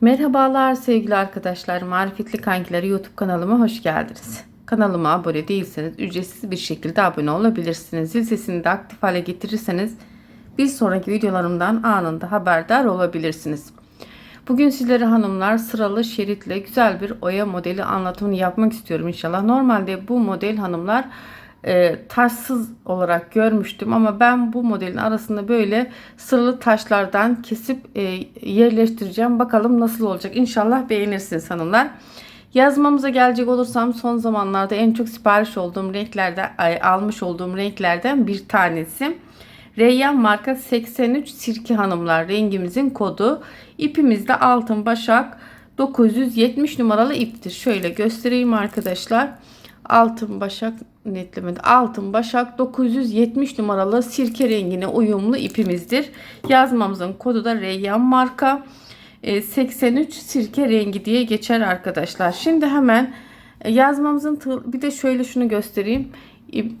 Merhabalar sevgili arkadaşlar. Marifetli Kankileri YouTube kanalıma hoş geldiniz. Kanalıma abone değilseniz ücretsiz bir şekilde abone olabilirsiniz. Zil sesini de aktif hale getirirseniz bir sonraki videolarımdan anında haberdar olabilirsiniz. Bugün sizlere hanımlar sıralı şeritle güzel bir oya modeli anlatımını yapmak istiyorum inşallah. Normalde bu model hanımlar e, taşsız olarak görmüştüm ama ben bu modelin arasında böyle sıralı taşlardan kesip e, yerleştireceğim. Bakalım nasıl olacak. İnşallah beğenirsiniz hanımlar. Yazmamıza gelecek olursam son zamanlarda en çok sipariş olduğum renklerde almış olduğum renklerden bir tanesi. Reyyan marka 83 sirki hanımlar rengimizin kodu. İpimiz de altın başak 970 numaralı iptir. Şöyle göstereyim arkadaşlar. Altın başak netlemedi. Altın başak 970 numaralı sirke rengine uyumlu ipimizdir. Yazmamızın kodu da Reyyan marka. 83 sirke rengi diye geçer arkadaşlar. Şimdi hemen yazmamızın bir de şöyle şunu göstereyim.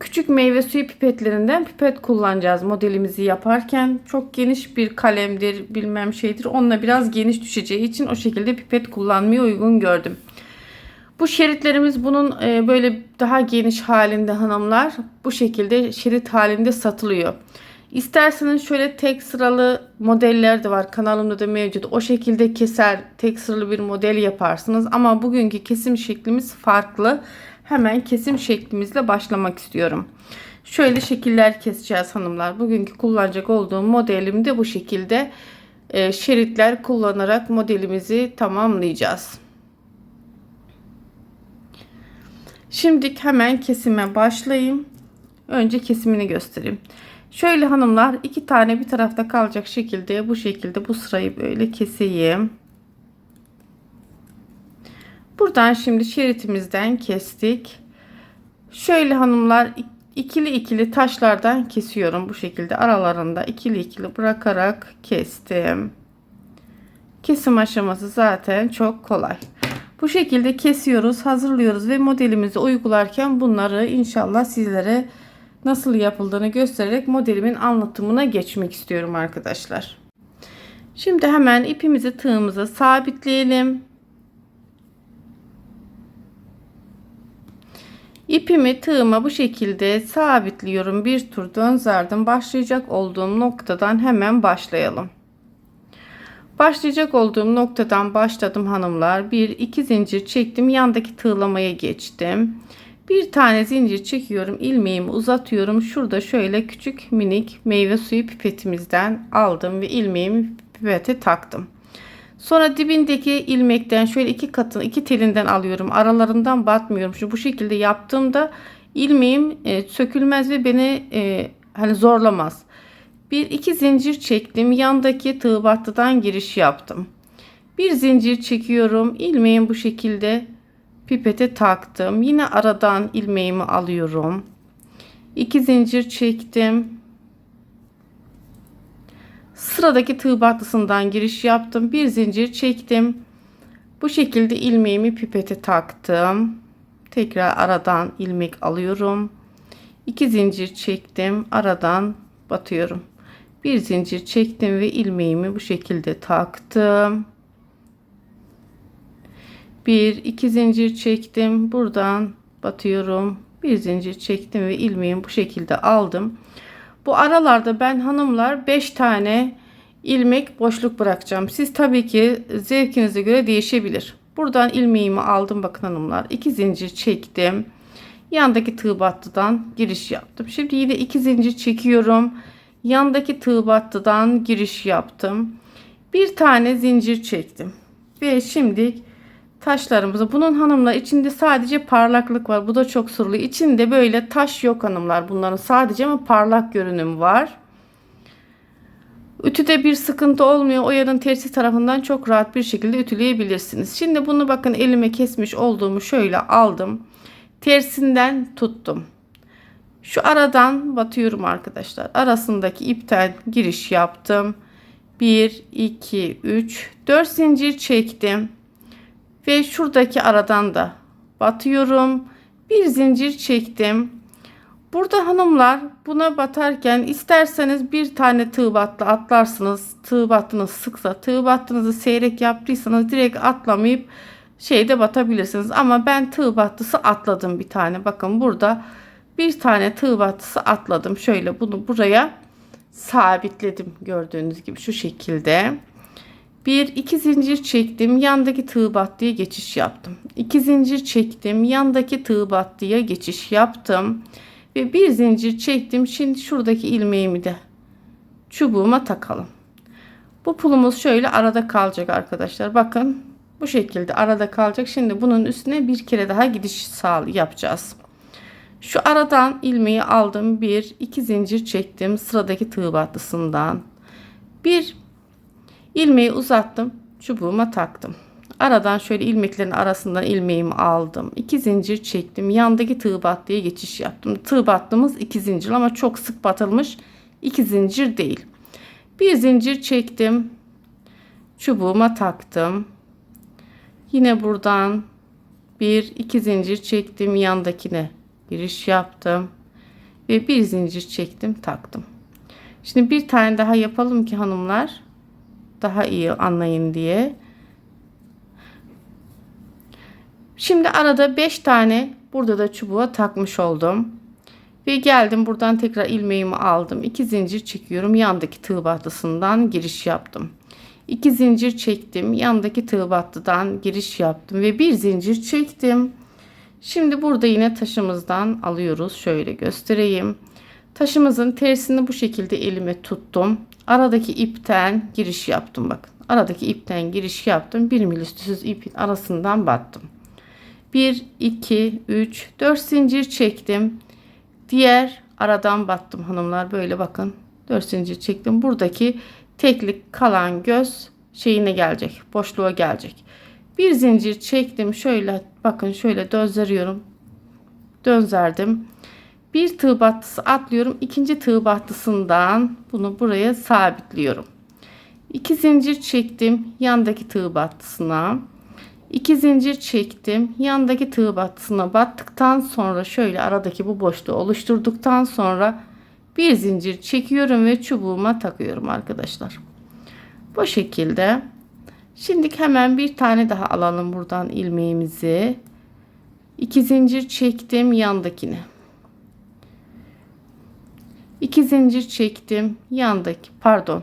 Küçük meyve suyu pipetlerinden pipet kullanacağız modelimizi yaparken. Çok geniş bir kalemdir bilmem şeydir. Onunla biraz geniş düşeceği için o şekilde pipet kullanmayı uygun gördüm. Bu şeritlerimiz bunun e, böyle daha geniş halinde hanımlar bu şekilde şerit halinde satılıyor. İsterseniz şöyle tek sıralı modeller de var kanalımda da mevcut. O şekilde keser tek sıralı bir model yaparsınız. Ama bugünkü kesim şeklimiz farklı. Hemen kesim şeklimizle başlamak istiyorum. Şöyle şekiller keseceğiz hanımlar. Bugünkü kullanacak olduğum modelim de bu şekilde e, şeritler kullanarak modelimizi tamamlayacağız. Şimdi hemen kesime başlayayım. Önce kesimini göstereyim. Şöyle hanımlar iki tane bir tarafta kalacak şekilde bu şekilde bu sırayı böyle keseyim. Buradan şimdi şeritimizden kestik. Şöyle hanımlar ikili ikili taşlardan kesiyorum bu şekilde aralarında ikili ikili bırakarak kestim. Kesim aşaması zaten çok kolay. Bu şekilde kesiyoruz, hazırlıyoruz ve modelimizi uygularken bunları inşallah sizlere nasıl yapıldığını göstererek modelimin anlatımına geçmek istiyorum arkadaşlar. Şimdi hemen ipimizi tığımıza sabitleyelim. İpimi tığıma bu şekilde sabitliyorum. Bir tur dönzerdim. Başlayacak olduğum noktadan hemen başlayalım. Başlayacak olduğum noktadan başladım hanımlar. Bir iki zincir çektim. Yandaki tığlamaya geçtim. Bir tane zincir çekiyorum. ilmeğimi uzatıyorum. Şurada şöyle küçük minik meyve suyu pipetimizden aldım ve ilmeğimi pipete taktım. Sonra dibindeki ilmekten şöyle iki katını iki telinden alıyorum. Aralarından batmıyorum. Şu bu şekilde yaptığımda ilmeğim e, sökülmez ve beni e, hani zorlamaz. Bir iki zincir çektim. Yandaki tığ battıdan giriş yaptım. Bir zincir çekiyorum. ilmeğim bu şekilde pipete taktım. Yine aradan ilmeğimi alıyorum. İki zincir çektim. Sıradaki tığ battısından giriş yaptım. Bir zincir çektim. Bu şekilde ilmeğimi pipete taktım. Tekrar aradan ilmek alıyorum. İki zincir çektim. Aradan batıyorum. Bir zincir çektim ve ilmeğimi bu şekilde taktım. Bir iki zincir çektim. Buradan batıyorum. Bir zincir çektim ve ilmeğimi bu şekilde aldım. Bu aralarda ben hanımlar 5 tane ilmek boşluk bırakacağım. Siz tabii ki zevkinize göre değişebilir. Buradan ilmeğimi aldım bakın hanımlar. 2 zincir çektim. Yandaki tığ battıdan giriş yaptım. Şimdi yine 2 zincir çekiyorum. Yandaki tığ battıdan giriş yaptım. Bir tane zincir çektim. Ve şimdi taşlarımızı bunun hanımlar içinde sadece parlaklık var. Bu da çok sorulu. İçinde böyle taş yok hanımlar bunların sadece ama parlak görünüm var. Ütüde bir sıkıntı olmuyor. Oyanın tersi tarafından çok rahat bir şekilde ütüleyebilirsiniz. Şimdi bunu bakın elime kesmiş olduğumu şöyle aldım. Tersinden tuttum. Şu aradan batıyorum arkadaşlar. Arasındaki ipten giriş yaptım. 1, 2, 3, 4 zincir çektim. Ve şuradaki aradan da batıyorum. Bir zincir çektim. Burada hanımlar buna batarken isterseniz bir tane tığ battı atlarsınız. Tığ battınız sıksa tığ battınızı seyrek yaptıysanız direkt atlamayıp şeyde batabilirsiniz. Ama ben tığ battısı atladım bir tane. Bakın burada bir tane tığ battısı atladım. Şöyle bunu buraya sabitledim gördüğünüz gibi şu şekilde. Bir iki zincir çektim yandaki tığ battıya geçiş yaptım. İki zincir çektim yandaki tığ battıya geçiş yaptım. Ve bir zincir çektim. Şimdi şuradaki ilmeğimi de çubuğuma takalım. Bu pulumuz şöyle arada kalacak arkadaşlar. Bakın bu şekilde arada kalacak. Şimdi bunun üstüne bir kere daha gidiş sağ yapacağız. Şu aradan ilmeği aldım. Bir, iki zincir çektim. Sıradaki tığ battısından. Bir ilmeği uzattım. Çubuğuma taktım. Aradan şöyle ilmeklerin arasından ilmeğimi aldım. İki zincir çektim. Yandaki tığ battıya geçiş yaptım. Tığ battığımız iki zincir ama çok sık batılmış iki zincir değil. Bir zincir çektim. Çubuğuma taktım. Yine buradan bir iki zincir çektim. Yandakine giriş yaptım. Ve bir zincir çektim taktım. Şimdi bir tane daha yapalım ki hanımlar daha iyi anlayın diye. Şimdi arada 5 tane burada da çubuğa takmış oldum. Ve geldim buradan tekrar ilmeğimi aldım. 2 zincir çekiyorum. Yandaki tığ battısından giriş yaptım. 2 zincir çektim. Yandaki tığ battıdan giriş yaptım ve bir zincir çektim. Şimdi burada yine taşımızdan alıyoruz. Şöyle göstereyim. Taşımızın tersini bu şekilde elime tuttum. Aradaki ipten giriş yaptım bakın. Aradaki ipten giriş yaptım. Bir mil üstüsüz ipin arasından battım. 1, 2, 3, 4 zincir çektim. Diğer aradan battım hanımlar. Böyle bakın. 4 zincir çektim. Buradaki teklik kalan göz şeyine gelecek. Boşluğa gelecek. Bir zincir çektim. Şöyle bakın şöyle dözleriyorum. Dönzerdim. Bir tığ battısı atlıyorum. İkinci tığ battısından bunu buraya sabitliyorum. İki zincir çektim yandaki tığ battısına. İki zincir çektim. Yandaki tığ battısına battıktan sonra şöyle aradaki bu boşluğu oluşturduktan sonra bir zincir çekiyorum ve çubuğuma takıyorum arkadaşlar. Bu şekilde. Şimdi hemen bir tane daha alalım buradan ilmeğimizi. İki zincir çektim yandakine. İki zincir çektim yandaki pardon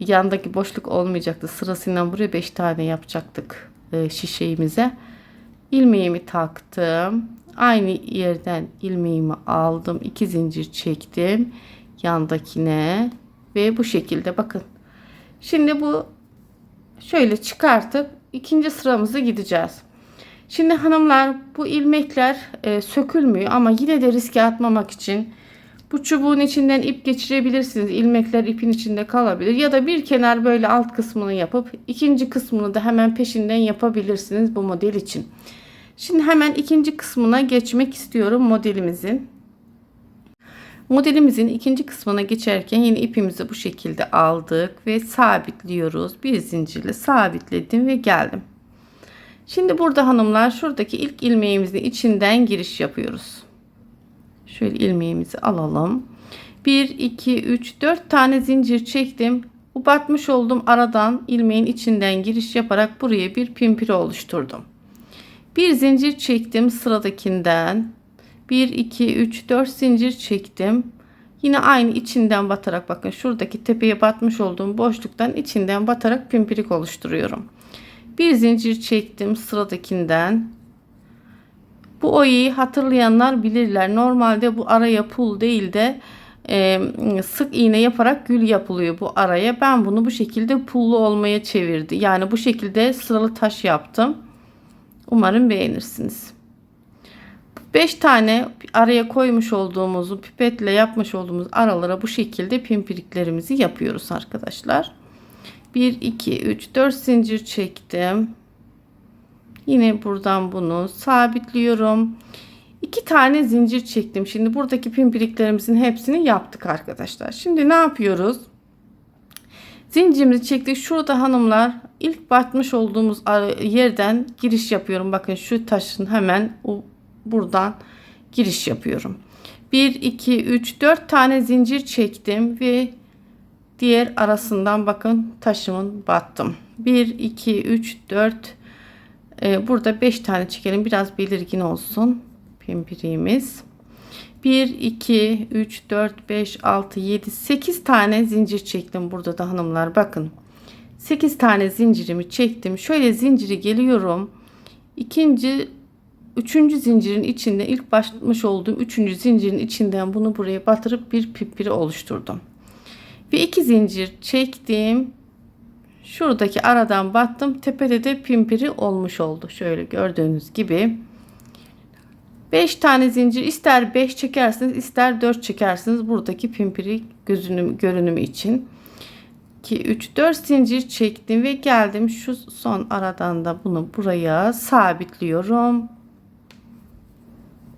yandaki boşluk olmayacaktı. Sırasıyla buraya 5 tane yapacaktık e, şişeğimize. İlmeğimi taktım. Aynı yerden ilmeğimi aldım. İki zincir çektim yandakine ve bu şekilde bakın. Şimdi bu şöyle çıkartıp ikinci sıramızı gideceğiz şimdi hanımlar bu ilmekler e, sökülmüyor ama yine de riske atmamak için bu çubuğun içinden ip geçirebilirsiniz. İlmekler ipin içinde kalabilir. Ya da bir kenar böyle alt kısmını yapıp ikinci kısmını da hemen peşinden yapabilirsiniz bu model için. Şimdi hemen ikinci kısmına geçmek istiyorum modelimizin. Modelimizin ikinci kısmına geçerken yine ipimizi bu şekilde aldık ve sabitliyoruz. Bir zincirle sabitledim ve geldim. Şimdi burada hanımlar şuradaki ilk ilmeğimizin içinden giriş yapıyoruz. Şöyle ilmeğimizi alalım. 1, 2, 3, 4 tane zincir çektim. Bu batmış olduğum aradan ilmeğin içinden giriş yaparak buraya bir pimpiri oluşturdum. Bir zincir çektim sıradakinden. 1, 2, 3, 4 zincir çektim. Yine aynı içinden batarak bakın şuradaki tepeye batmış olduğum boşluktan içinden batarak pimpirik oluşturuyorum. Bir zincir çektim sıradakinden. Bu oyayı hatırlayanlar bilirler. Normalde bu araya pul değil de e, sık iğne yaparak gül yapılıyor bu araya. Ben bunu bu şekilde pullu olmaya çevirdi. Yani bu şekilde sıralı taş yaptım. Umarım beğenirsiniz. 5 tane araya koymuş olduğumuzu pipetle yapmış olduğumuz aralara bu şekilde pimpiriklerimizi yapıyoruz arkadaşlar. 1 2 3 4 zincir çektim. Yine buradan bunu sabitliyorum. İki tane zincir çektim. Şimdi buradaki pimpiriklerimizin hepsini yaptık arkadaşlar. Şimdi ne yapıyoruz? Zincirimizi çektik. Şurada hanımlar ilk batmış olduğumuz yerden giriş yapıyorum. Bakın şu taşın hemen buradan giriş yapıyorum. 1 2 3 4 tane zincir çektim ve diğer arasından bakın taşımın battım. 1 2 3 4 e, burada 5 tane çekelim biraz belirgin olsun pimpiriğimiz. 1 2 3 4 5 6 7 8 tane zincir çektim burada da hanımlar bakın. 8 tane zincirimi çektim. Şöyle zinciri geliyorum. İkinci üçüncü zincirin içinde ilk başlamış olduğum üçüncü zincirin içinden bunu buraya batırıp bir pipiri oluşturdum. Ve iki zincir çektim. Şuradaki aradan battım. Tepede de pimpiri olmuş oldu. Şöyle gördüğünüz gibi. 5 tane zincir ister 5 çekersiniz ister 4 çekersiniz buradaki pimpiri gözünüm, görünümü için. 2 3 4 zincir çektim ve geldim şu son aradan da bunu buraya sabitliyorum.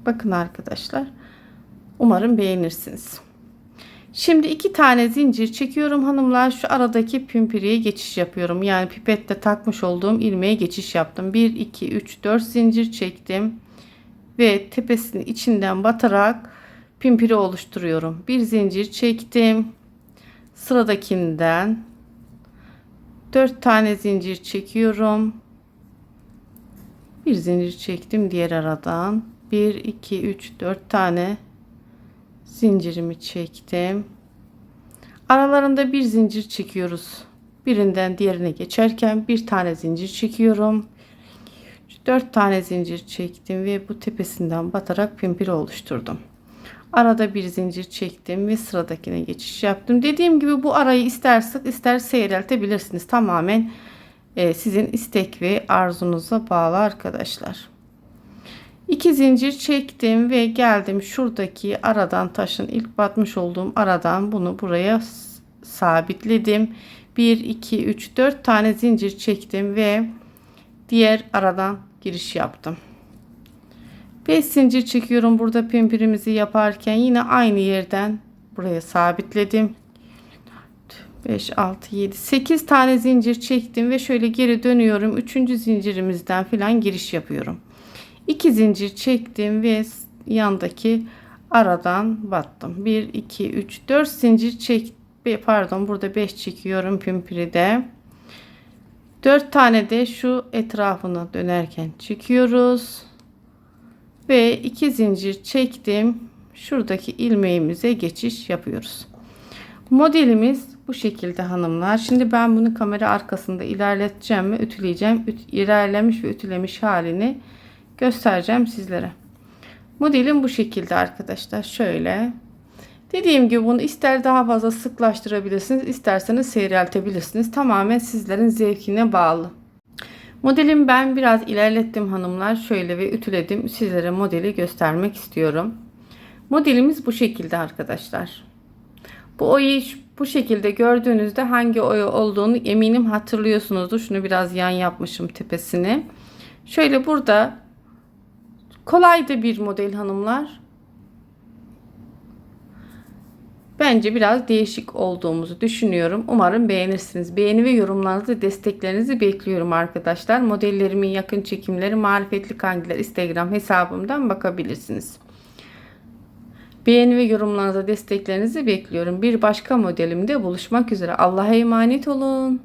Bakın arkadaşlar. Umarım beğenirsiniz. Şimdi iki tane zincir çekiyorum hanımlar. Şu aradaki pimpiriye geçiş yapıyorum. Yani pipette takmış olduğum ilmeğe geçiş yaptım. 1 2 3 4 zincir çektim ve tepesini içinden batarak pimpiri oluşturuyorum. Bir zincir çektim. Sıradakinden 4 tane zincir çekiyorum. Bir zincir çektim diğer aradan. 1 2 3 4 tane zincirimi çektim. Aralarında bir zincir çekiyoruz. Birinden diğerine geçerken bir tane zincir çekiyorum. 4 tane zincir çektim ve bu tepesinden batarak pimpiri oluşturdum. Arada bir zincir çektim ve sıradakine geçiş yaptım. Dediğim gibi bu arayı ister sık ister seyreltebilirsiniz. Tamamen e, sizin istek ve arzunuza bağlı arkadaşlar. İki zincir çektim ve geldim şuradaki aradan taşın ilk batmış olduğum aradan bunu buraya sabitledim. 1 2 3 4 tane zincir çektim ve diğer aradan giriş yaptım. 5 zincir çekiyorum burada pimpirimizi yaparken yine aynı yerden buraya sabitledim. 5 6 7 8 tane zincir çektim ve şöyle geri dönüyorum. 3. zincirimizden filan giriş yapıyorum. 2 zincir çektim ve yandaki aradan battım. 1 2 3 4 zincir çek pardon burada 5 çekiyorum pimpiride. 4 tane de şu etrafına dönerken çekiyoruz. Ve 2 zincir çektim. Şuradaki ilmeğimize geçiş yapıyoruz. Modelimiz bu şekilde hanımlar. Şimdi ben bunu kamera arkasında ilerleteceğim ve ütüleyeceğim. Üt, ilerlemiş ve ütülemiş halini göstereceğim sizlere. Modelim bu şekilde arkadaşlar. Şöyle. Dediğim gibi bunu ister daha fazla sıklaştırabilirsiniz, isterseniz seyreltebilirsiniz. Tamamen sizlerin zevkine bağlı. Modelimi ben biraz ilerlettim hanımlar. Şöyle ve ütüledim. Sizlere modeli göstermek istiyorum. Modelimiz bu şekilde arkadaşlar. Bu oyu bu şekilde gördüğünüzde hangi oyu olduğunu eminim hatırlıyorsunuzdur. Şunu biraz yan yapmışım tepesini. Şöyle burada kolay da bir model hanımlar. Bence biraz değişik olduğumuzu düşünüyorum. Umarım beğenirsiniz. Beğeni ve yorumlarınızı, desteklerinizi bekliyorum arkadaşlar. Modellerimin yakın çekimleri Marifetli Kangiler Instagram hesabımdan bakabilirsiniz. Beğeni ve yorumlarınızı, desteklerinizi bekliyorum. Bir başka modelimde buluşmak üzere. Allah'a emanet olun.